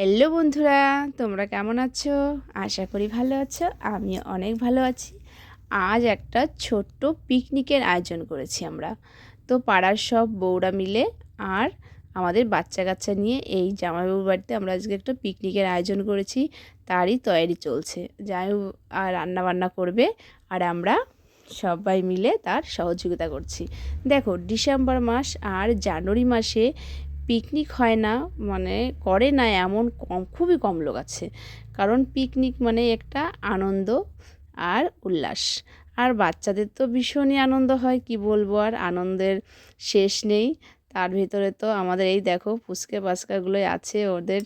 Hello বন্ধুরা, তোমরা কেমন আছো? আশা করি ভালো আছো আমি অনেক ভালো আছি। আজ একটা ছোট্ট পিকনিকের আয়োজন করেছি আমরা। তো পাড়ার সব বউরা মিলে আর আমাদের বাচ্চা কাচ্চা নিয়ে এই জামাইবাবুর বাড়িতে আমরা আজকে একটা পিকনিকের আয়োজন করেছি। তারই তৈরি চলছে। জামাইবাবু আর রান্না বান্না করবে আর আমরা সবাই মিলে তার সহযোগিতা করছি। দেখো, ডিসেম্বর মাস আর জানুয়ারি মাসে পিকনিক হয় না মানে করে না, এমন কম, খুবই কম লোক আছে। কারণ পিকনিক মানে একটা আনন্দ আর উল্লাস। আর বাচ্চাদের তো ভীষণই আনন্দ হয়, কি বলব? আর আনন্দের শেষ নেই। তার ভিতরে তো আমাদের এই দেখো ফুচকে পাস্কাগুলোই আছে, ওদের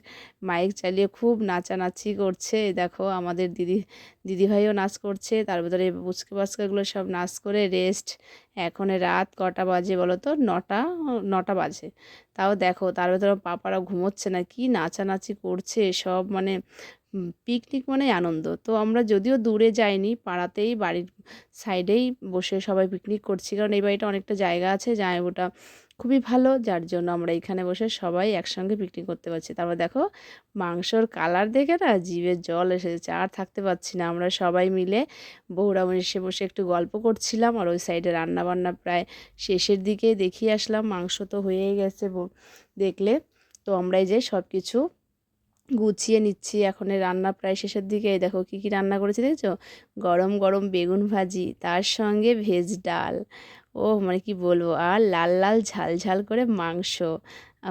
মাইক চালিয়ে খুব নাচানাচি করছে। দেখো আমাদের দিদি, দিদিভাইও নাচ করছে, তার ভিতরে ফুচকে পাস্কাগুলো সব নাচ করে রেস্ট এখন রাত কটা বাজে বলো তো? নটা নটা বাজে। তাও দেখো তার ভেতরে পাপারা ঘুমোচ্ছে না, কি নাচানাচি করছে সব মানে পিকনিক মানে আনন্দ। তো আমরা যদিও দূরে যাইনি, পাড়াতেই বাড়ির সাইডেই বসে সবাই পিকনিক করছি, কারণ এই বাড়িটা অনেকটা জায়গা আছে ওটা খুবই ভালো, যার জন্য আমরা এখানে বসে সবাই একসঙ্গে পিকনিক করতে পারছি। তারপর দেখো, মাংসর কালার দেখে না জিভের জল এসেছে, আর থাকতে পারছি না। আমরা সবাই মিলে বউরা এসে বসে একটু গল্প করছিলাম, আর ওই সাইডে রান্না বান্না প্রায় শেষের দিকে দেখিয়ে আসলাম। মাংস তো হয়েই গেছে দেখলে? তো আমরা এই যে সব কিছু গুছিয়ে নিচ্ছি। এখন রান্না প্রায় শেষের দিকে। দেখো, কী কী রান্না করেছি দেখছ? গরম গরম বেগুন ভাজি, তার সঙ্গে ভেজ ডাল। ও মানে কি বলব? আর লাল লাল, ঝাল ঝাল করে মাংস।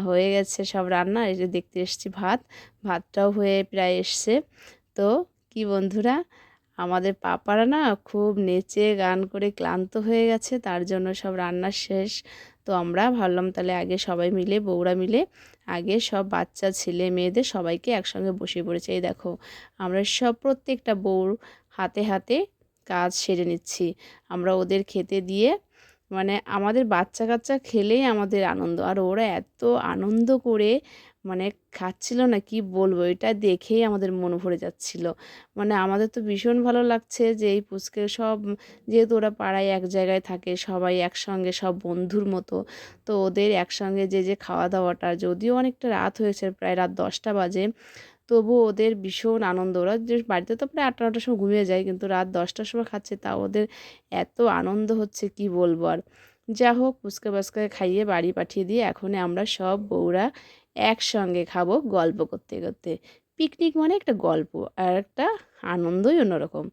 হয়ে গেছে সব রান্না। এই যে দেখতে এসছি ভাত। ভাতটাও হয়ে প্রায় এসছে। তো কি বন্ধুরা, আমাদের পাপারা না খুব নেচে, গান করে ক্লান্ত হয়ে গেছে, তার জন্য সব রান্না শেষ। তো আমরা ভাবলাম তাহলে আগে সবাই মিলে, বউরা মিলে, আগে সব বাচ্চা, ছেলে, মেয়েদের সবাইকে একসঙ্গে বসে পড়েছে। এই দেখো, আমরা সব প্রত্যেকটা বউর হাতে হাতে কাজ সেরে নিচ্ছি। আমরা ওদের খেতে দিয়ে মানে আমাদের বাচ্চা কাচ্চা খেলেই আমাদের আনন্দ। আর ওরা এত আনন্দ করে মানে খাচ্ছিল না, কি বলব? এটা দেখেই আমাদের মন ভরে যাচ্ছিল। মানে আমাদের তো ভীষণ ভালো লাগছে যে এই পুচকে সব, যেহেতু ওরা পাড়ায় এক জায়গায় থাকে, সবাই একসঙ্গে, সব বন্ধুর মতো, তো ওদের একসঙ্গে যে যে খাওয়া দাওয়াটা যদিও অনেকটা রাত হয়েছে, প্রায় রাত দশটা বাজে তবু ওদের ভীষণ আনন্দ। ওরা যে বাড়িতে তো প্রায় আটটা নটার সময় ঘুমিয়ে যায়, কিন্তু রাত দশটার সময় খাচ্ছে তা ওদের এত আনন্দ হচ্ছে, কি বলব আর। যা হোক, ফুচকা বাস্কাকে খাইয়ে বাড়ি পাঠিয়ে দিয়ে এখন আমরা সব বউরা একসঙ্গে খাব গল্প করতে করতে। পিকনিক মানে একটা গল্প আর একটা আনন্দই অন্যরকম।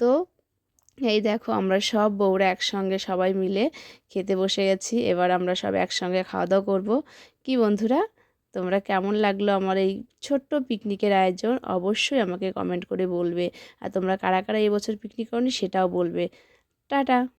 তো এই দেখো, আমরা সব বউরা একসঙ্গে সবাই মিলে খেতে বসে গেছি, এবার আমরা সব একসঙ্গে খাওয়া দাওয়া করব। কি বন্ধুরা? তোমরা কেমন লাগল আমার এই ছোট্ট পিকনিকের আয়োজন? অবশ্যই আমাকে কমেন্ট করে বলবে। আর তোমরা কারা কারা এবছর পিকনিক করনি সেটাও বলবে। টাটা!